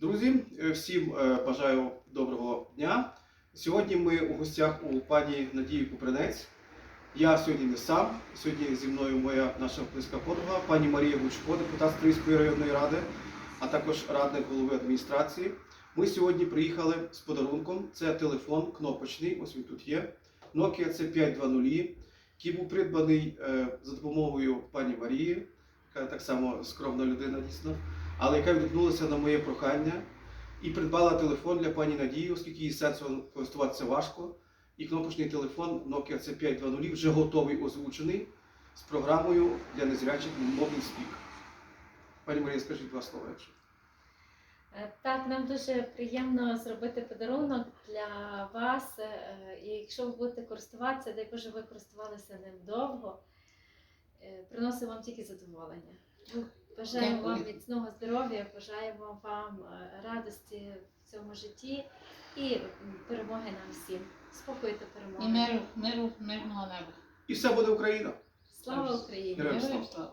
Друзі, е, всім е, бажаю доброго дня. Сьогодні ми у гостях у пані Надії Купринець. Я сьогодні не сам. Сьогодні зі мною моя наша близька подруга, пані Марія Гучко, депутат Стрийської районної ради, а також радник голови адміністрації. Ми сьогодні приїхали з подарунком. Це телефон кнопочний, ось він тут є. Nokia C520, який був придбаний е, за допомогою пані Марії, яка так само скромна людина дійсно але яка відгукнулася на моє прохання і придбала телефон для пані Надії, оскільки їй сенсом користуватися важко. І кнопочний телефон Nokia C520 вже готовий озвучений з програмою для незрячих Mobile Speak. Пані Марія, скажіть два слова. якщо. Е, Так, нам дуже приємно зробити подарунок для вас. Е, І якщо ви будете користуватися, дай Боже, ви користувалися ним довго. Е, Приносимо вам тільки задоволення. Бажаємо вам міцного здоров'я, бажаємо вам е, радості в цьому житті і перемоги нам всім. Спокою та І перемоги. миру, миру, мирного неба. І все буде Україна. Слава Україні! Героям слава.